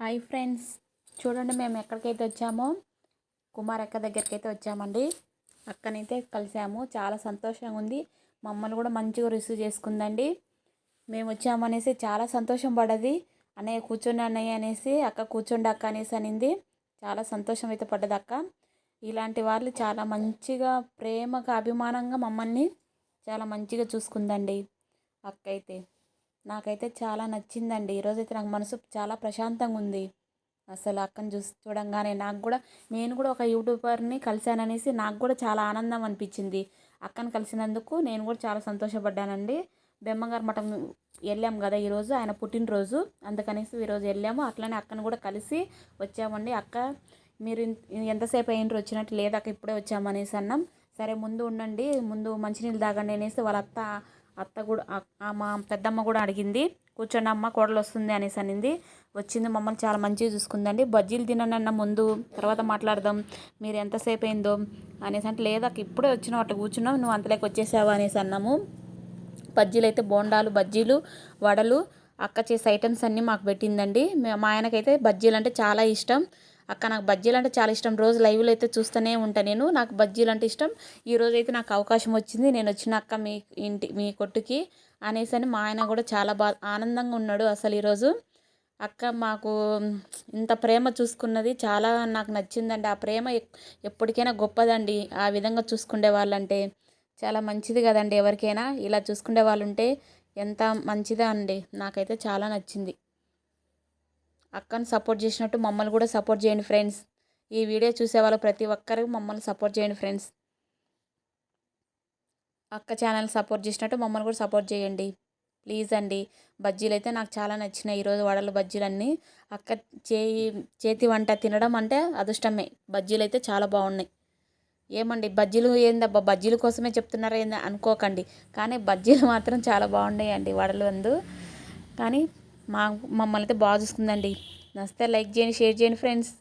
Hi friends. చూడండి మేము ఎక్కడికైతే వచ్చామో కుమార్ అక్క దగ్గరికి అయితే వచ్చామండి. అక్కనైతే కలిసాము. చాలా సంతోషంగా ఉంది. మమ్మల్ని కూడా మంచిగా రిసీవ్ చేసుకుందండి. మేము వచ్చామనేసి చాలా సంతోషం పడది అన్నయ్య కూర్చోండి అన్నయ్య అనేసి అక్క కూర్చోండి అక్క అనేసి అనింది. చాలా సంతోషం అయితే పడ్డది అక్క. ఇలాంటి వాళ్ళు చాలా మంచిగా ప్రేమగా అభిమానంగా మమ్మల్ని చాలా మంచిగా చూసుకుందండి అక్క అయితే నాకైతే చాలా నచ్చిందండి. ఈరోజైతే నాకు మనసు చాలా ప్రశాంతంగా ఉంది. అసలు అక్కని చూసి చూడంగానే నాకు కూడా నేను కూడా ఒక యూట్యూబర్ని కలిశాననేసి నాకు కూడా చాలా ఆనందం అనిపించింది. అక్కని కలిసినందుకు నేను కూడా చాలా సంతోషపడ్డానండి. బెమ్మగారు మఠం వెళ్ళాము కదా ఈరోజు ఆయన పుట్టినరోజు. అందుకనేసి ఈరోజు వెళ్ళాము. అట్లనే అక్కను కూడా కలిసి వచ్చామండి. అక్క మీరు ఎంతసేపు అయినరు వచ్చినట్టు లేదు అక్క ఇప్పుడే వచ్చామనేసి అన్నాం. సరే ముందు ఉండండి. ముందు మంచినీళ్ళు తాగండి అనేసి వాళ్ళ అత్త అత్త కూడా మా పెద్దమ్మ కూడా అడిగింది కూర్చోండి అమ్మ కోడలు వస్తుంది అనేసి అనింది. వచ్చింది మమ్మల్ని చాలా మంచిగా చూసుకుందండి. బజ్జీలు తిననన్న ముందు తర్వాత మాట్లాడదాం మీరు ఎంతసేపు అయిందో అనేసి అంటే లేదా ఇప్పుడే వచ్చినావు అట్లా కూర్చున్నావు నువ్వు అంతలోకి వచ్చేసావా అనేసి అన్నాము. బజ్జీలు అయితే బోండాలు బజ్జీలు వడలు అక్క చేసే ఐటమ్స్ అన్నీ మాకు పెట్టిందండి. మా ఆయనకైతే బజ్జీలు అంటే చాలా ఇష్టం. అక్క నాకు బజ్జీలు అంటే చాలా ఇష్టం. రోజు లైవ్లో అయితే చూస్తూనే ఉంటాను నేను. నాకు బజ్జీలు అంటే ఇష్టం ఈరోజు అయితే నాకు అవకాశం వచ్చింది. నేను వచ్చిన అక్క మీ ఇంటి మీ కొట్టుకి అనేసి అని మా ఆయన కూడా చాలా బాగా ఆనందంగా ఉన్నాడు అసలు ఈరోజు అక్క మాకు ఇంత ప్రేమ చూసుకున్నది చాలా నాకు నచ్చిందండి. ఆ ప్రేమ ఎప్పటికైనా గొప్పదండి. ఆ విధంగా చూసుకునే వాళ్ళంటే చాలా మంచిది కదండి ఎవరికైనా. ఇలా చూసుకునే వాళ్ళు ఉంటే ఎంత మంచిదా అండి. నాకైతే చాలా నచ్చింది. అక్కను సపోర్ట్ చేసినట్టు మమ్మల్ని కూడా సపోర్ట్ చేయండి ఫ్రెండ్స్. ఈ వీడియో చూసే వాళ్ళు ప్రతి ఒక్కరు మమ్మల్ని సపోర్ట్ చేయండి ఫ్రెండ్స్. అక్క ఛానల్ సపోర్ట్ చేసినట్టు మమ్మల్ని కూడా సపోర్ట్ చేయండి. ప్లీజ్ అండి. బజ్జీలు అయితే నాకు చాలా నచ్చినాయి. ఈరోజు వడలు బజ్జీలన్నీ. అక్క చేయి చేతి వంట తినడం అంటే అదృష్టమే. బజ్జీలు అయితే చాలా బాగున్నాయి. ఏమండి? బజ్జీలు ఏందబ్బా? బజ్జీల కోసమే చెప్తున్నారా ఏందా అనుకోకండి. కానీ బజ్జీలు మాత్రం చాలా బాగున్నాయండి వడలు అందు. కానీ మా మమ్మల్ని అయితే బాగా చూసుకుందండి. నచ్చితే లైక్ చేయండి షేర్ చేయండి ఫ్రెండ్స్.